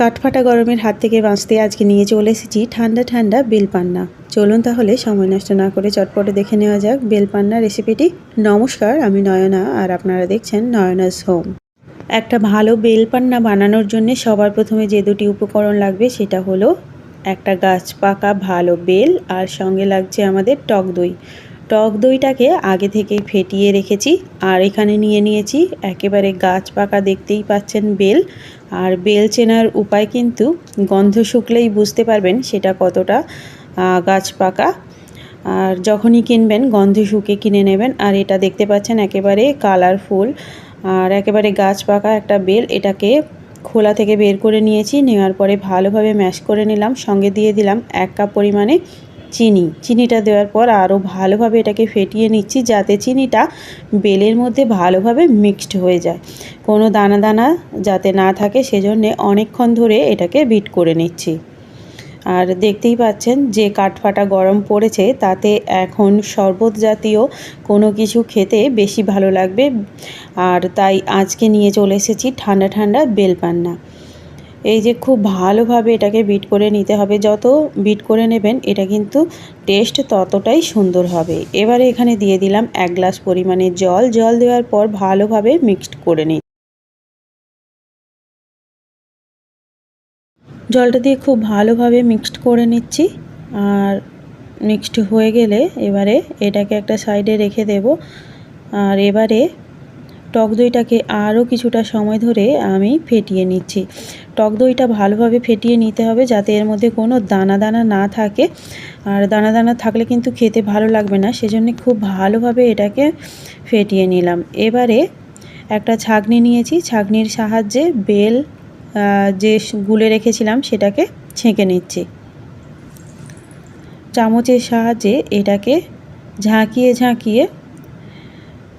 কাঠফাটা গরমের হাত থেকে বাঁচতে আজকে নিয়ে চলে এসেছি ঠান্ডা ঠান্ডা বেলপান্না। চলুন তাহলে সময় নষ্ট না করে চটপটে দেখে নেওয়া যাক বেলপান্না রেসিপিটি নমস্কার, আমি নয়না আর আপনারা দেখছেন নয়নাস হোম। একটা ভালো বেলপান্না বানানোর জন্য সবার প্রথমে যে দুটি উপকরণ লাগবে সেটা হলো একটা গাছ পাকা ভালো বেল আর সঙ্গে লাগছে আমাদের টক দই। টক দইটাকে আগে থেকেই ফেটিয়ে রেখেছি, আর এখানে নিয়ে নিয়েছি একেবারে গাছ পাকা দেখতেই পাচ্ছেন বেল। আর বেল চেনার উপায় কিন্তু গন্ধ শুকলেই বুঝতে পারবেন সেটা কতটা গাছ পাকা। আর যখনই কিনবেন গন্ধ শুকে কিনে নেবেন, আর এটা দেখতে পাচ্ছেন একেবারে কালারফুল আর একেবারে গাছ পাকা একটা বেল, এটাকে খোলা থেকে বের করে নিয়েছি, নেওয়ার পরে ভালোভাবে ম্যাশ করে নিলাম, সঙ্গে দিয়ে দিলাম এক কাপ পরিমাণে চিনি। চিনিটা দেওয়ার পর আরও ভালোভাবে এটাকে ফেটিয়ে নিচ্ছি যাতে চিনিটা বেলের মধ্যে ভালোভাবে মিক্সড হয়ে যায়। কোনো দানা দানা যাতে না থাকে সেজন্যে অনেকক্ষণ ধরে এটাকে বিট করে নিচ্ছি। আর দেখতেই পাচ্ছেন যে কাঠফাটা গরম পড়েছে, তাতে এখন শরবত জাতীয় কোনো কিছু খেতে বেশি ভালো লাগবে। আর তাই আজকে নিয়ে চলে এসেছি ঠান্ডা ঠান্ডা বেলপান্না। এই যে খুব ভালোভাবে এটাকে বিট করে নিতে হবে, যত বিট করে নেবেন এটা কিন্তু টেস্ট ততটাই সুন্দর হবে। এবারে এখানে দিয়ে দিলাম এক গ্লাস পরিমাণে জল জল দেওয়ার পর ভালোভাবে মিক্সড করে নিই জলটা দিয়ে খুব ভালোভাবে মিক্সড করে নিচ্ছি। আর মিক্সড হয়ে গেলে এবারে এটাকে একটা সাইডে রেখে দেব। আর এবারে টক দইটাকে আরও কিছুটা সময় ধরে আমি ফেটিয়ে নিচ্ছি। টক দইটা ভালোভাবে ফেটিয়ে নিতে হবে যাতে এর মধ্যে কোনো দানা দানা না থাকে। আর দানা দানা থাকলে কিন্তু খেতে ভালো লাগবে না, সেজন্য খুব ভালোভাবে এটাকে ফেটিয়ে নিলাম। এবারে একটা ছাগনি নিয়েছি। ছাগনির সাহায্যে বেল যে গুলে রেখেছিলাম সেটাকে ছেঁকে নিচ্ছি। চামচের সাহায্যে এটাকে ঝাঁকিয়ে ঝাঁকিয়ে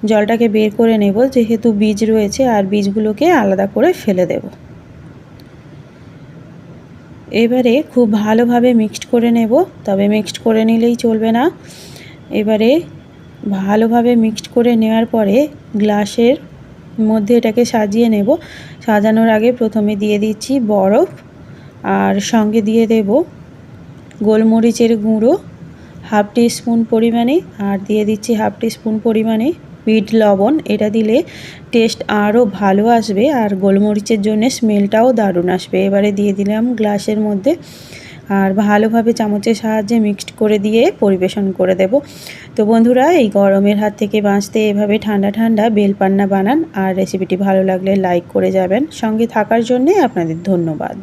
জলটাকে বের করে নেব, যেহেতু বীজ রয়েছে আর বীজগুলোকে আলাদা করে ফেলে দেব। এবারে খুব ভালোভাবে মিক্সড করে নেব, তবে মিক্সড করে নিলেই চলবে না। এবারে ভালোভাবে মিক্সড করে নেওয়ার পরে গ্লাসের মধ্যে এটাকে সাজিয়ে নেব। সাজানোর আগে প্রথমে দিয়ে দিচ্ছি বরফ, আর সঙ্গে দিয়ে দেব গোলমরিচের গুঁড়ো, হাফ টি স্পুন পরিমাণে, আর দিয়ে দিচ্ছি হাফ টি স্পুন পরিমাণে বিট লবণ, এটা দিলে টেস্ট আরও ভালো আসবে আর গোলমরিচের জন্য স্মেলটাও দারুণ আসবে। এবারে দিয়ে দিলাম গ্লাসের মধ্যে আর ভালোভাবে চামচের সাহায্যে মিক্সড করে দিয়ে পরিবেশন করে দেব। তো বন্ধুরা, এই গরমের হাত থেকে বাঁচতে এভাবে ঠান্ডা ঠান্ডা বেলপান্না বানান আর রেসিপিটি ভালো লাগলে লাইক করে যাবেন। সঙ্গে থাকার জন্যে আপনাদের ধন্যবাদ।